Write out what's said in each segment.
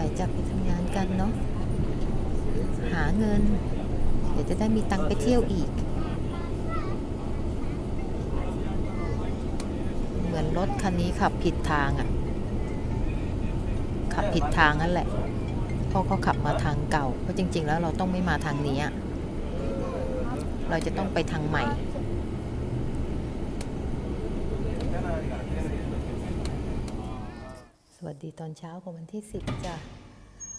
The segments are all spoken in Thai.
ไปจับไปทำงานกันเนาะหาเงิน เดี๋ยวจะได้มีตังค์ไปเที่ยวอีก เหมือนรถคันนี้ขับผิดทางอะ่ะ ขับผิดทางนั่นแหละเพราะเขาขับมาทางเก่าเพราะจริง ๆ แล้วเราต้องไม่มาทางนี้อะเราจะต้องไปทางใหม่ ส วัสดีตอนเช้าของวันที่สิบจ้ะ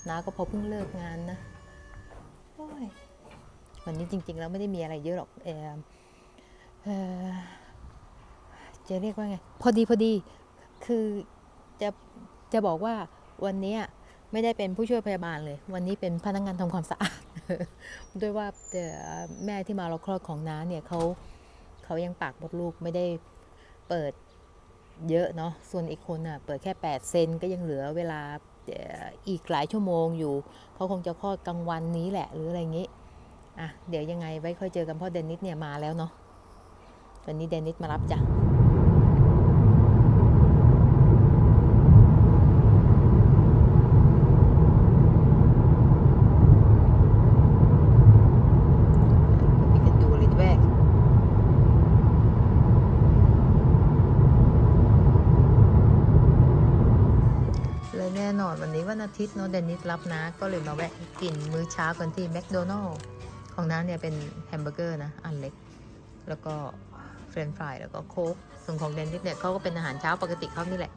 น้าก็พอเพิ่งเลิกงานนะโอ้ยวันนี้จริงๆแล้วไม่ได้มีอะไรเยอะหรอกเออเออจะเรียกว่าไง พอดีพอดีคือจะจะบอกว่าวันนี้ไม่ได้เป็นผู้ช่วยพยาบาลเลย วันนี้เป็นพนักงานทำความสะอาดด้วยว่าเอ่แม่ที่มาเราคลอดของน้าเนี่ยเขาเขายังปากมดลูกไม่ได้เปิด เยอะเนาะ ส่วนอีกคนอะเปิดแค่ 8 เซนก็ยังเหลือเวลาอีกหลายชั่วโมงอยู่ เขาคงจะคลอดกลางวันนี้แหละหรืออะไรอย่างงี้ อะ เดี๋ยวยังไงไว้ค่อยเจอกันเพราะเดนนิสเนี่ยมาแล้วเนาะ วันนี้เดนนิสมารับจ้ะ We can do it back เลยแน่นอน วันนี้วันอาทิตย์เนาะเดนนิสรับนะ ก็เลยมาแวะกินมื้อเช้ากันที่แมคโดนัลล์ของน้าเนี่ยเป็นแฮมเบอร์เกอร์นะ อันเล็ก แล้วก็เฟรนช์ฟรายแล้วก็โค้กส่วนของเดนนิสเนี่ยเขาก็เป็นอาหารเช้าปกติเขานี่แหละ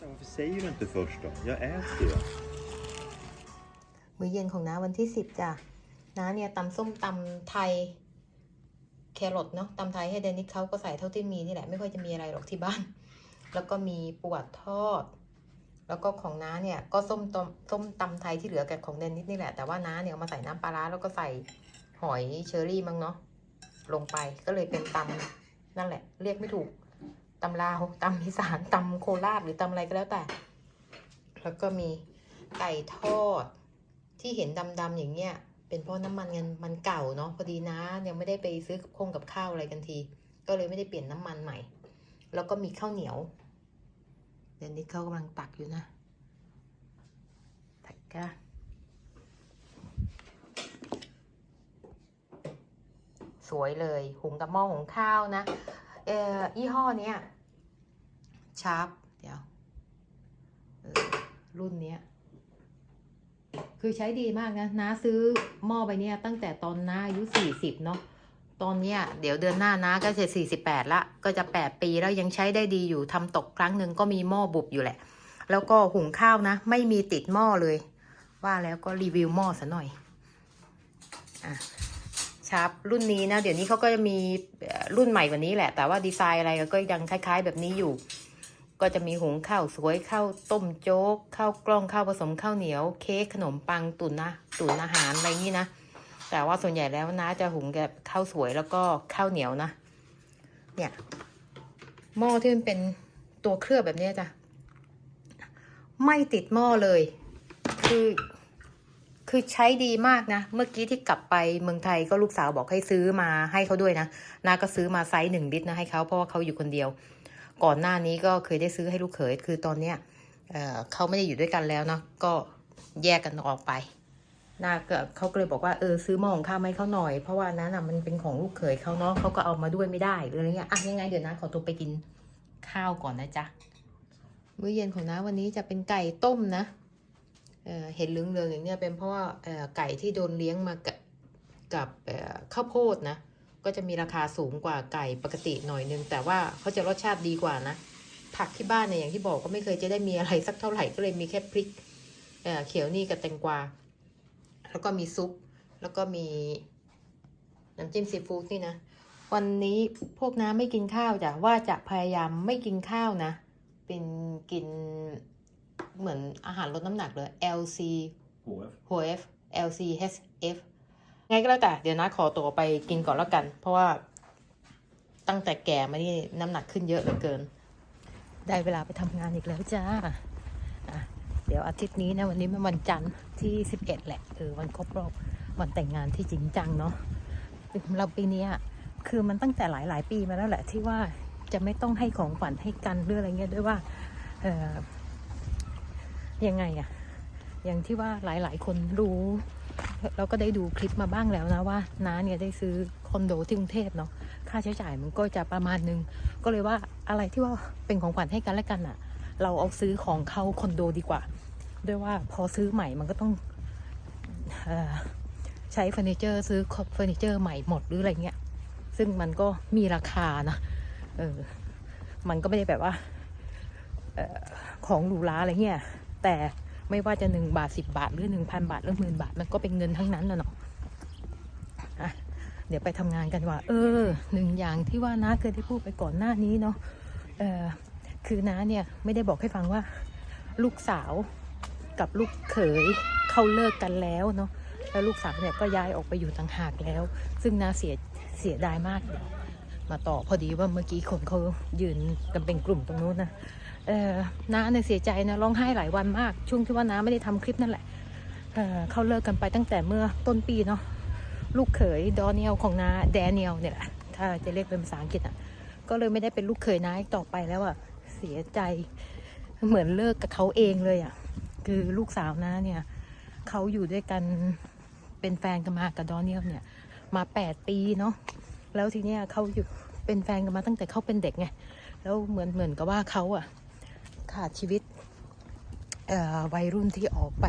Varför säger du inte först då? Jag äter ju. มื้อเย็นของน้าวันที่สิบจ้ะน้าเนี่ยตำส้มตำไทย แครอทเนาะตำไทยให้เดนิสเขาก็ใส่เท่าที่มีนี่แหละ ไม่ค่อยจะมีอะไรหรอกที่บ้าน แล้วก็มีปวดทอด แล้วก็ของน้าเนี่ยก็ส้มตำส้มตำไทยที่เหลือแกับของเดนิสนี่แหละ แต่ว่าน้าเนี่ยมาใส่น้ำปลาร้าแล้วก็ใส่หอยเชอรี่มั้งเนาะลงไปก็เลยเป็นตำนั่นแหละ เรียกไม่ถูกตำลาวตำอีสานตำโคราชหรือตำอะไรก็แล้วแต่ แล้วก็มีไก่ทอด ที่เห็นดำๆอย่างเงี้ย เป็นเพราะน้ำมันเงินมันเก่าเนาะพอดีนะยังไม่ได้ไปซื้อกับคงกับข้าวอะไรกันที ก็เลยไม่ได้เปลี่ยนน้ำมันใหม่ แล้วก็มีข้าวเหนียว เดี๋ยวนี้เขากำลังตักอยู่นะ ตักกะสวยเลยหุงกับหม้อหุงข้าวนะ เอ่อยี่ห้อเนี้ยชาร์ปเดี๋ยวรุ่นเนี้ยคือใช้ดีมากนะน้าซื้อหม้อใบเนี้ยตั้งแต่ตอนน้าอายุสี่สิบเนาะ ตอนเนี้ยเดี๋ยวเดือนหน้าน้าก็จะสี่สิบแปดละก็จะแปดปีแล้วยังใช้ได้ดีอยู่ทำตกครั้งหนึ่งก็มีหม้อบุบอยู่แหละ แล้วก็หุงข้าวนะ ไม่มีติดหม้อเลย ว่าแล้วก็รีวิวหม้อซะหน่อยอะชาร์ปรุ่นนี้นะ เดี๋ยวนี้เขาก็จะมีรุ่นใหม่กว่านี้แหละ แต่ว่าดีไซน์อะไรก็ยังคล้าย ๆ แบบนี้อยู่ ก็จะมีหุงข้าวสวยข้าวต้มโจ๊กข้าวกล้องข้าวผสมข้าวเหนียว เค้กขนมปังตุ๋นนะตุ๋นอาหารอะไรอย่างนี้นะ แต่ว่าส่วนใหญ่แล้วนะจะหุงแบบข้าวสวยแล้วก็ข้าวเหนียวนะ เนี่ย หม้อที่มันเป็นตัวเคลือบแบบนี้จ้ะ ไม่ติดหม้อเลย คือ คือใช้ดีมากนะ เมื่อกี้ที่กลับไปเมืองไทยก็ลูกสาวบอกให้ซื้อมาให้เขาด้วยนะนาก็ซื้อมาไซส์หนึ่งลิตรนะให้เขาเพราะว่าเขาอยู่คนเดียว ก่อนหน้านี้ก็เคยได้ซื้อให้ลูกเขย คือตอนเนี้ยเเขาไม่ได้อยู่ด้วยกันแล้วเนาะ ก็แยกกันออกไป นาก็เขาก็เลยบอกว่าเออซื้อหม้อของข้าวมาให้เขาหน่อย เพราะว่านั้นอะมันเป็นของลูกเขยเขาเนาะเขาก็เอามาด้วยไม่ได้อะไรเงี้ยอะยังไงเดี๋ยวนะขอตัวไปกินข้าวก่อนนะจ๊ะมื้อเย็นของน้าวันนี้จะเป็นไก่ต้มนะเอ่อเห็นเหลืองๆอย่างเนี้ยเป็นเพราะว่าไก่ที่โดนเลี้ยงมากับกับข้าวโพดนะ ก็จะมีราคาสูงกว่าไก่ปกติหน่อยนึง แต่ว่าเขาจะรสชาติดีกว่านะ ผักที่บ้านเนี่ยอย่างที่บอกก็ไม่เคยจะได้มีอะไรสักเท่าไหร่ก็เลยมีแค่พริกเอ่อเขียวนี่กับแตงกวา แล้วก็มีซุป แล้วก็มีน้ำจิ้มซีฟู้ดนี่นะ วันนี้พวกน้าไม่กินข้าวจ้ะว่าจะพยายามไม่กินข้าวนะ เป็นกินเหมือนอาหารลดน้ำหนักเลย LC HF. HF LC HF ไงก็แล้วแต่เดี๋ยวนะขอตัวไปกินก่อนแล้วกัน เพราะว่าตั้งแต่แก่มานี่น้ำหนักขึ้นเยอะเหลือเกิน ได้เวลาไปทำงานอีกแล้วจ้าอะ เดี๋ยวอาทิตย์นี้นะวันนี้เป็นวันจันทร์ที่ 11 แหละเออวันครบรอบวันแต่งงานที่จริงจังเนาะเราปีนี้คือมันตั้งแต่หลายหลาย ๆ ปีมาแล้วแหละที่ว่าจะไม่ต้องให้ของขวัญให้กันหรืออะไรเงี้ยด้วยว่าเออยังไงอะอย่างที่ว่าหลาย ๆ คนรู้เราก็ได้ดูคลิปมาบ้างแล้วนะว่าน้าเนี่ยได้ซื้อคอนโดที่กรุงเทพเนาะค่าใช้จ่ายมันก็จะประมาณนึง ก็เลยว่าอะไรที่ว่าเป็นของขวัญให้กันและกันอะ เราเอาซื้อของเข้าคอนโดดีกว่า ด้วยว่าพอซื้อใหม่มันก็ต้องอใช้เฟอร์นิเจอร์ซื้อเฟอร์นิเจอร์ใหม่หมดหรืออะไรเงี้ย ซึ่งมันก็มีราคานะเออมันก็ไม่ได้แบบว่าออของหรูหราอะไรเงี้ย แต่ไม่ว่าจะหนึ่งบาทสิบบาท หรือหนึ่งพันบาทหรือหมื่นบาท มันก็เป็นเงินทั้งนั้นนะเนาะเดี๋ยวไปทำงานกันว่า เออหนึ่งอย่างที่ว่าน้าเคยได้พูดไปก่อนหน้านี้เนาะเออ คือน้าเนี่ยไม่ได้บอกให้ฟังว่า ลูกสาวกับลูกเขยเขาเลิกกันแล้วเนาะแล้วลูกสาวเนี่ยก็ย้ายออกไปอยู่ต่างหากแล้ว ซึ่งน้าเสียเสียดายมากเดี๋ยวมาต่อพอดีว่าเมื่อกี้คนเขายืนกันเป็นกลุ่มตรงนู้นนะเออน้าเนี่ยเสียใจนะร้องไห้หลายวันมาก ช่วงที่ว่าน้าไม่ได้ทำคลิปนั่นแหละเออเขาเลิกกันไปตั้งแต่เมื่อต้นปีเนาะลูกเขยดอเนียลของน้าแดเนียลเนี่ยแหละถ้าจะเรียกเป็นภาษาอังกฤษอะก็เลยไม่ได้เป็นลูกเขยน้าอีกต่อไปแล้วอะ สียใจ เหมือนเลิกกับเขาเองเลยอะ คือลูกสาวน้าเนี่ยเขาอยู่ด้วยกันเป็นแฟนกันมากับดอเนียลเนี่ย มาแปดปีเนาะแล้วทีเนี้ยเขาอยู่เป็นแฟนกันมาตั้งแต่เขาเป็นเด็กไงแล้วเหมือนเหมือนกับว่าเขาอะขาดชีวิตวัยรุ่นที่ออกไป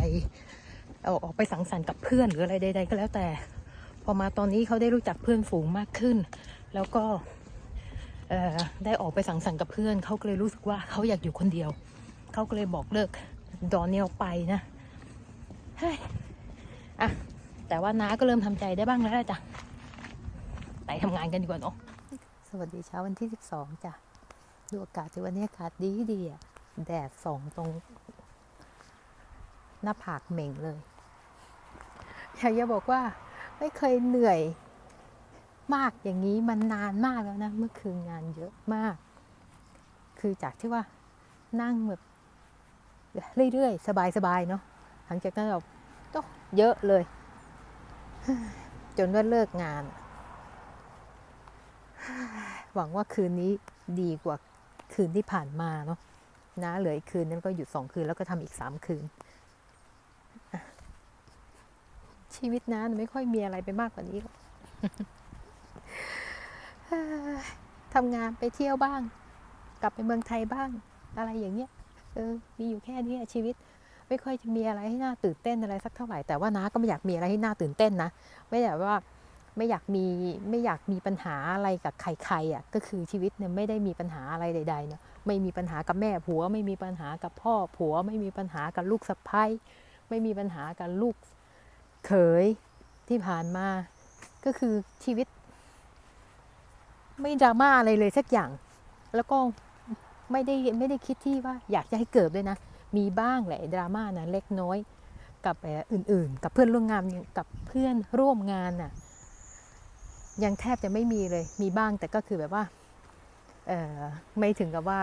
อออกไปสังสรรค์กับเพื่อนหรืออะไรใดๆก็แล้วแต่ พอมาตอนนี้เขาได้รู้จักเพื่อนฝูงมากขึ้น แล้วก็ ได้ออกไปสังสรรค์กับเพื่อน เขาก็เลยรู้สึกว่าเขาอยากอยู่คนเดียว เขาก็เลยบอกเลิกดอนเนียลไปนะเฮ้ยอะแต่ว่าน้าก็เริ่มทำใจได้บ้างแล้วจ้ะไปทำงานกันดีกว่าเนาะสวัสดีเช้าวันที่ 12จ้ะดูอากาศที่วันนี้อากาศดีดีอะแดดส่องตรง หน้าผากเหม่งเลยอยากจะบอกว่าไม่เคยเหนื่อย มากอย่างนี้มันนานมากแล้วนะ เมื่อคืนงานเยอะมาก คือจากที่ว่านั่งแบบเรื่อยๆ สบายๆเนาะหลังจากนั้นเราก็เยอะเลย จนว่าเลิกงาน หวังว่าคืนนี้ดีกว่าคืนที่ผ่านมาเนาะนะเหลืออีกคืนนั้นก็หยุดสองคืนแล้วก็ทำอีกสามคืน ชีวิตนะไม่ค่อยมีอะไรไปมากกว่านี้หรอก ทำงานไปเที่ยวบ้าง กลับไปเมืองไทยบ้าง อะไรอย่างเงี้ยเออมีอยู่แค่นี้ชีวิต ไม่ค่อยจะมีอะไรให้น่าตื่นเต้นอะไรสักเท่าไหร่แต่ว่าน้าก็ไม่อยากมีอะไรให้น่าตื่นเต้นนะไม่ได้ว่าไม่อยากมีไม่อยากมีปัญหาอะไรกับใครๆอะก็คือชีวิตเนี่ยไม่ได้มีปัญหาอะไรใดๆเนาะไม่มีปัญหากับแม่ผัว ไม่มีปัญหากับพ่อผัว ไม่มีปัญหากับลูกสะใภ้ไม่มีปัญหากับลูกเขยที่ผ่านมา ก็คือชีวิต ไม่ดราม่าอะไรเลยสักอย่าง แล้วก็ไม่ได้ไม่ได้คิดที่ว่าอยากจะให้เกิดด้วยนะ มีบ้างแหละดราม่านะเล็กน้อย กับอื่นๆ กับเพื่อนร่วมงานกับเพื่อนร่วมงานน่ะยังแทบจะไม่มีเลย มีบ้างแต่ก็คือแบบว่าไม่ถึงกับว่า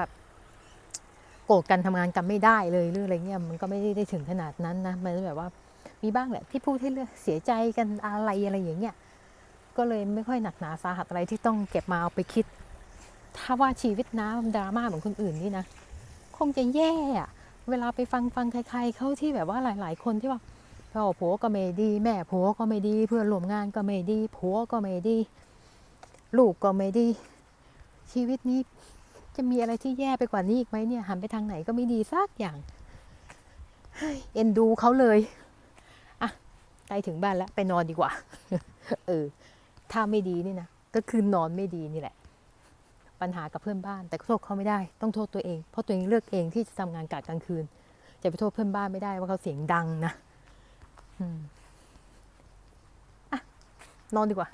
โกรธกันทำงานกันไม่ได้เลยหรืออะไรเงี้ยมันก็ไม่ได้ถึงขนาดนั้นนะมันแบบว่ามีบ้างแหละที่พูดให้เรื่องเสียใจกันอะไรอะไรอย่างเงี้ย ก็เลยไม่ค่อยหนักหนาสาหัสอะไรที่ต้องเก็บมาเอาไปคิด ถ้าว่าชีวิตน้ำดราม่าเหมือนคนอื่นนี่นะ คงจะแย่อะเวลาไปฟังฟังใคร ๆ เขาที่แบบว่าหลาย ๆ คนที่ว่าพ่อผัวก็ไม่ดี แม่ผัวก็ไม่ดี เพื่อนร่วมงานก็ไม่ดีผัวก็ไม่ดี ลูกก็ไม่ดี ชีวิตนี้จะมีอะไรที่แย่ไปกว่านี้อีกไหมเนี่ยหันไปทางไหนก็ไม่ดีสักอย่างเฮ้ยเอ็นดูเขาเลยอะใกล้ถึงบ้านแล้วไปนอนดีกว่า เออ ถ้าไม่ดีนี่นะก็คือนอนไม่ดีนี่แหละ ปัญหากับเพื่อนบ้าน แต่โทษเขาไม่ได้ต้องโทษตัวเอง เพราะตัวเองเลือกเองที่จะทำงานกะกลางคืน จะไปโทษเพื่อนบ้านไม่ได้ว่าเขาเสียงดังนะ อืมอะนอนดีกว่า